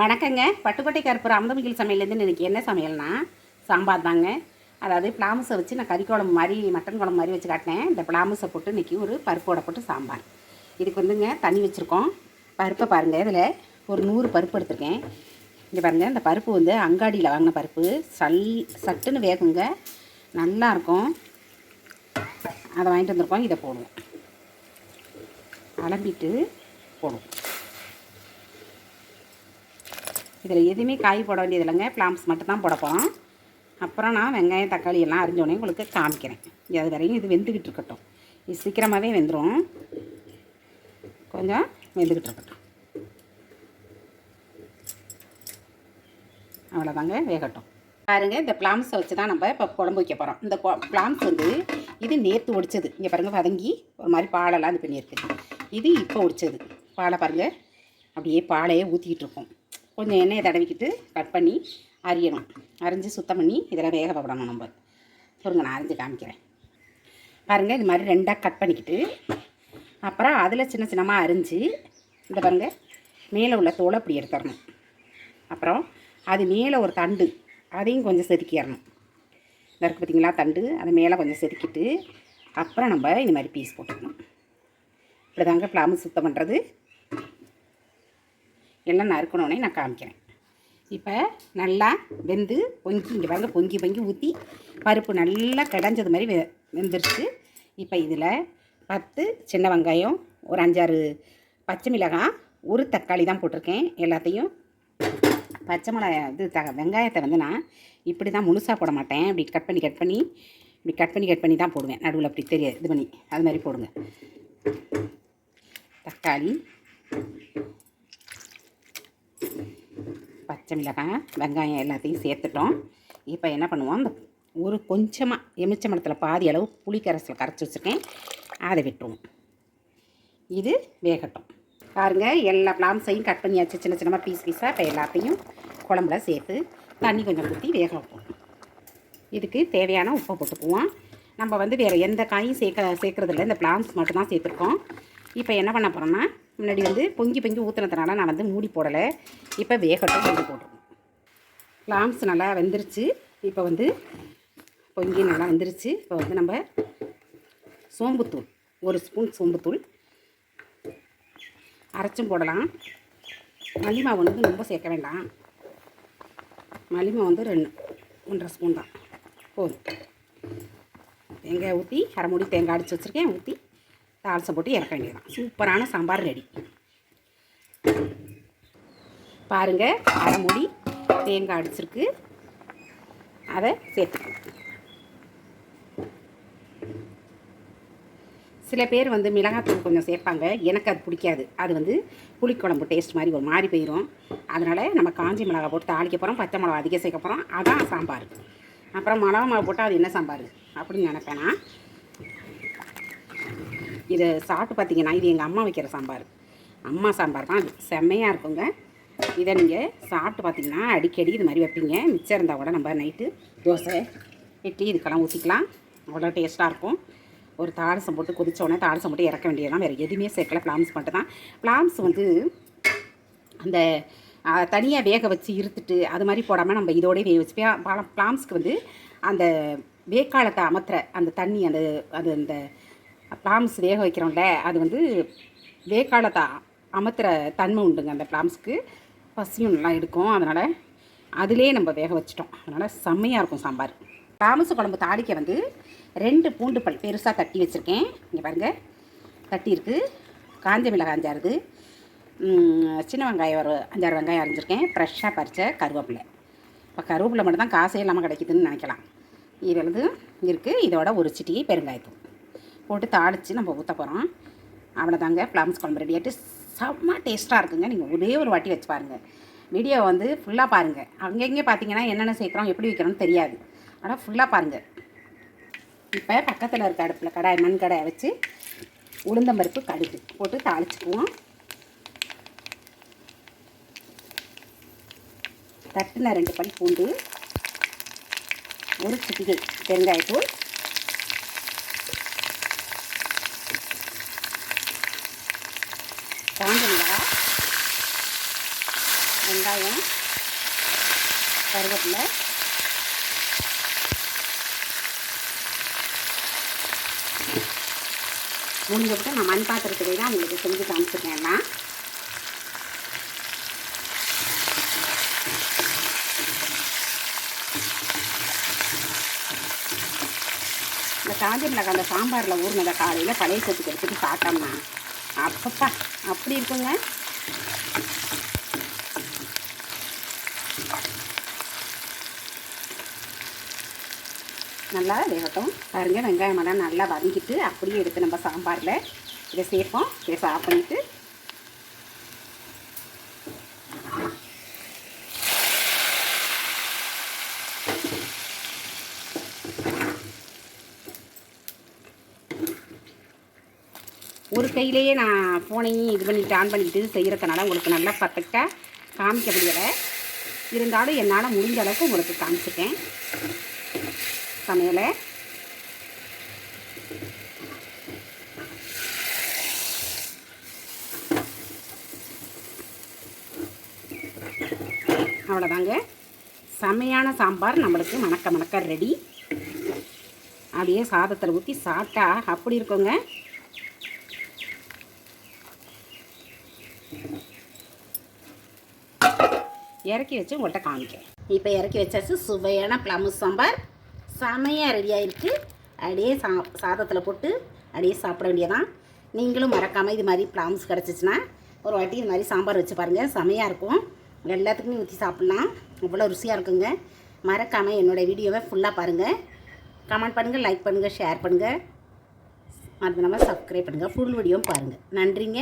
வணக்கங்க. பட்டுக்கோட்டை கருப்பூர் அமுதமிகில் சமையல்லேருந்து எனக்கு என்ன சமையல்னா? சாம்பார் தாங்க. அதாவது பிளாமுஸை வச்சு நான் கறி குழம்பு மாதிரி மட்டன் குழம்பு மாதிரி வச்சு காட்டினேன். இந்த பிளாமுஸை போட்டு இன்றைக்கி ஒரு பருப்போட போட்டு சாம்பார். இதுக்கு வந்துங்க தண்ணி வச்சுருக்கோம். பருப்பை பாருங்கள் இதில் ஒரு நூறு பருப்பு எடுத்திருக்கேன். இங்கே பாருங்கள் இந்த பருப்பு வந்து அங்காடியில் வாங்கின பருப்பு. சல் சட்டுன்னு வேகுங்க. நல்லாயிருக்கும் அதை வாங்கிட்டு வந்திருக்கோம். இதை போடுவோம். அலம்பிட்டு போடுவோம். இதில் எதுவுமே காய் போட வேண்டியது இல்லைங்க பிளாம்ஸ் மட்டும்தான் போட போகிறோம் அப்புறம் நான் வெங்காயம் தக்காளி எல்லாம் அரிஞ்சோடனே உங்களுக்கு காமிக்கிறேன். அது வரையும் இது வெந்துக்கிட்டு இருக்கட்டும். இது சீக்கிரமாகவே வெந்துடும் கொஞ்சம் வெந்துக்கிட்டு இருக்கட்டும். அவ்வளோதாங்க வேகட்டும். பாருங்க இந்த பிளாம்ஸை வச்சு தான் நம்ம இப்போ குழம்பு வைக்க போகிறோம் இந்த பிளாம்ஸ் வந்து இது நேற்று ஒடிச்சது இங்கே பாருங்கள் வதங்கி ஒரு மாதிரி பாலெல்லாம் இது பண்ணியிருக்கு. இது இப்போ ஒடிச்சது பாலை பாருங்கள் அப்படியே பாலையே ஊற்றிக்கிட்டு இருக்கோம். கொஞ்சம் எண்ணெயை தடவிக்கிட்டு கட் பண்ணி அரியணும். அரிஞ்சு சுத்தம் பண்ணி இதில் வேக விடணும் நம்ம. பொருங்க நான் அரிஞ்சு காமிக்கிறேன். பாருங்கள் இது மாதிரி ரெண்டாக கட் பண்ணிக்கிட்டு அப்புறம் அதில் சின்ன சின்னமாக அரிஞ்சு இந்த பாருங்கள் மேலே உள்ள தோலை அப்படி எடுத்துடணும். அப்புறம் அது மேலே ஒரு தண்டு அதையும் கொஞ்சம் செதுக்கிடணும். இந்த இருக்குது பார்த்தீங்களா தண்டு அதை மேலே கொஞ்சம் செதுக்கிட்டு அப்புறம் நம்ம இந்த மாதிரி பீஸ் போட்டுக்கணும். இப்படி தாங்க பிளாமு சுத்தம் பண்ணுறது எல்லாம் நறுக்கணுன்னே நான் காமிக்கிறேன். இப்போ நல்லா வெந்து பொங்கி இங்கே பாருங்கள் பொங்கி பொங்கி ஊற்றி பருப்பு நல்லா கிடஞ்சது மாதிரி வெ வெந்துருச்சு. இப்போ இதில் பத்து சின்ன வெங்காயம் ஒரு அஞ்சாறு பச்சை மிளகாய் ஒரு தக்காளி தான் போட்டிருக்கேன் எல்லாத்தையும். பச்சை மிளகாய் இது த வெங்காயத்தை வந்து நான் இப்படி தான் முழுசாக போட மாட்டேன். இப்படி கட் பண்ணி கட் பண்ணி இப்படி கட் பண்ணி கட் பண்ணி தான் போடுவேன். நடுவில் அப்படி தெரிய இது பண்ணி அது மாதிரி போடுங்க. தக்காளி பச்சை மிளகாய் வெங்காயம் எல்லாத்தையும் சேர்த்துட்டோம். இப்போ என்ன பண்ணுவோம்? அந்த ஒரு கொஞ்சமாக எமிச்ச மரத்தில் பாதி அளவு புளி கரைச்சி வச்சுருக்கேன். அதை விட்டுருவோம் இது வேகட்டும். பாருங்கள் எல்லா பிளாம்ஸையும் கட் பண்ணியாச்சு. சின்ன சின்னமாக பீஸ் பீஸாக இப்போ எல்லாத்தையும் குழம்புல சேர்த்து தண்ணி கொஞ்சம் ஊற்றி வேக வைப்போம். இதுக்கு தேவையான உப்பை போட்டுக்குவோம். நம்ம வந்து வேறு எந்த காயும் சேர்க்க சேர்க்குறதில்ல. இந்த பிளான்ஸ் மட்டும்தான் சேர்த்துருக்கோம். இப்போ என்ன பண்ண போகிறோம்னா முன்னாடி வந்து பொங்கி பொங்கி ஊற்றுனதுனால நான் வந்து மூடி போடலை. இப்போ வேகட்டும் மூடி போட்டுருவோம். பிளாம்ஸ் நல்லா வெந்துருச்சு. இப்போ வந்து பொங்கி நல்லா வெந்துருச்சு. இப்போ வந்து நம்ம சோம்புத்தூள் ஒரு ஸ்பூன் சோம்புத்தூள் அரைச்சும் போடலாம். மல்லிமா வந்து ரொம்ப சேர்க்க வேண்டாம். மல்லிமா வந்து ரெண்டு ஒன்றரை ஸ்பூன் தான். போதும். தேங்காய் ஊற்றி அரை மூடி தேங்காய் அடித்து வச்சுருக்கேன். ஊற்றி தாளசம் போட்டு இறக்க வேண்டியதான் சூப்பரான சாம்பார் ரெடி. பாருங்கள் அரைமுடி தேங்காய் அடிச்சிருக்கு. அதை சேர்த்துக்கணும். சில பேர் வந்து மிளகாத்தூள் கொஞ்சம் சேர்ப்பாங்க. எனக்கு அது பிடிக்காது. அது வந்து புளிக்குழம்பு டேஸ்ட் மாதிரி ஒரு மாதிரி போயிடும் அதனால் நம்ம காஞ்சி மிளகா போட்டு தாளிக்க போகிறோம் பச்சை மிளகா அதிகம் சேர்க்க போகிறோம் அதான் சாம்பார். அப்புறம் மிளகா மிளகா போட்டால் அது என்ன சாம்பார்? அப்படின்னு நினைப்பேன் இதை சாப்பிட்டு பார்த்தீங்கன்னா இது எங்கள் அம்மா வைக்கிற சாம்பார். அம்மா சாம்பார் தான் அது. செம்மையாக இருக்குங்க. இதை நீங்கள் சாப்பிட்டு பார்த்தீங்கன்னா அடிக்கடி இது மாதிரி வைப்பீங்க. மிச்சம் இருந்தால் கூட நம்ம நைட்டு தோசை இட்லி இதுக்கெல்லாம் ஊற்றிக்கலாம் அவ்வளோ டேஸ்ட்டாக இருக்கும். ஒரு தாரசம் போட்டு கொதிச்ச உடனே போட்டு இறக்க வேண்டியதுதான். வேறு எதுவுமே சேர்க்கல. பிளாம்ஸ் மட்டும் தான். பிளாம்ஸ் வந்து அந்த தனியாக வேக வச்சு இருத்துட்டு அது மாதிரி போடாமல் நம்ம இதோடய வேக வச்சு பிளாம்ஸ்க்கு வந்து அந்த வேக்காலத்தை அமர்த்துற அந்த தண்ணி அந்த அது அந்த பிளாம்ஸ் வேக வைக்கிறோம்ல அது வந்து வேக்காலத்தை அமர்த்துகிற தன்மை உண்டுங்க அந்த பிளாம்ஸ்க்கு பசியும் நல்லா எடுக்கும். அதனால் அதிலே நம்ம வேக வச்சிட்டோம். அதனால் செம்மையாக இருக்கும் சாம்பார். பிளாம்ஸ் குழம்பு தாளிக்க வந்து ரெண்டு பூண்டு பல் பெருசாக தட்டி வச்சுருக்கேன். இங்கே பாருங்கள் தட்டி இருக்குது காஞ்ச மிளகாய் அஞ்சாறுது. சின்ன வெங்காயம் ஒரு அஞ்சாறு வெங்காயம் அரைஞ்சிருக்கேன். ஃப்ரெஷ்ஷாக பறித்த கருவேப்பிலை. இப்போ கருவேப்பிலை மட்டும் தான் காசே இல்லாமல் கிடைக்குதுன்னு நினைக்கலாம். இது வந்து இருக்குது இதோட ஒரு சிட்டியை பெருங்காயத்தூள். போட்டு தாளித்து நம்ம ஊற்ற போகிறோம் அவ்வளோதாங்க ப்ளம்ஸ் குழம்பு ரெடியாகிட்டு செம்ம டேஸ்ட்டாக இருக்குங்க. நீங்கள் ஒரே ஒரு வாட்டி வச்சு பாருங்கள் வீடியோ வந்து ஃபுல்லாக பாருங்கள் அங்கங்கே பார்த்தீங்கன்னா என்னென்ன சேர்க்குறோம் எப்படி வைக்கிறோம்னு தெரியாது. ஆனால் ஃபுல்லாக பாருங்கள் இப்போ பக்கத்தில் இருக்க அடுப்பில் கடாய் மண் கடாயை வச்சு உளுந்தம்பருப்பு கடுகு போட்டு தாளிச்சுக்குவோம். தட்டுன ரெண்டு பல் பூண்டு ஒரு சிட்டிகை பெருங்காயத்தூள் காஞ்ச மிளகாய் வெங்காயம் கருவேப்பிலை. முடிஞ்ச விட்டு நான் மண் பாத்திரத்துலேயே தான் உங்களுக்கு செஞ்சு காமிச்சிருக்கேன்னா இந்த காஞ்சி மிளகாய் அந்த சாம்பாரில் ஊறினதை காலையில் பழைய சத்துக்கு எடுத்துகிட்டு சாப்பிட்டோம்னா அப்பப்பா அப்படி இருக்குங்க. நல்லா வேகட்டும். பாருங்கள் வெங்காயமெல்லாம் நல்லா வதங்கிட்டு அப்படியே எடுத்து நம்ம சாம்பாரில் இதை சேர்ப்போம். இதை ஆஃப் பண்ணிவிட்டு ஒரு கையிலேயே நான் ஃபோனையும் இது பண்ணிட்டு ஆன் பண்ணிக்கிட்டு செய்கிறதுனால உங்களுக்கு நல்லா பர்ஃபெக்டாக காமிக்க முடியலை இருந்தாலும் என்னால் முடிஞ்ச அளவுக்கு உங்களுக்கு காமிச்சிட்டேன் சமையலை. அவ்வளோதாங்க. செமையான சாம்பார் நம்மளுக்கு மணக்க மணக்க ரெடி அப்படியே சாதத்தில் ஊற்றி சாப்பிட்டா அப்படி இருக்குங்க. இறக்கி வச்சு உங்கள்கிட்ட காமிக்கேன் இப்போ இறக்கி வச்சாச்சு சுவையான ப்ளமு சாம்பார். செமையாக ரெடி ஆகிருக்கு அப்படியே சா சாதத்தில் போட்டு அப்படியே சாப்பிட வேண்டியதான் நீங்களும் மறக்காமல் இது மாதிரி ப்ளாம்ஸ் கிடச்சிச்சின்னா ஒரு வாட்டி இது மாதிரி சாம்பார் வச்சு பாருங்கள் செமையாக இருக்கும். எல்லாத்துக்குமே ஊற்றி சாப்பிட்லாம். அவ்வளோ ருசியாக இருக்குங்க. மறக்காமல் என்னோடய வீடியோவை ஃபுல்லாக பாருங்கள் கமெண்ட் பண்ணுங்கள் லைக் பண்ணுங்கள் ஷேர் பண்ணுங்கள் அது நம்ம சப்ஸ்கிரைப் பண்ணுங்கள் ஃபுல் வீடியோவும் பாருங்கள் நன்றிங்க.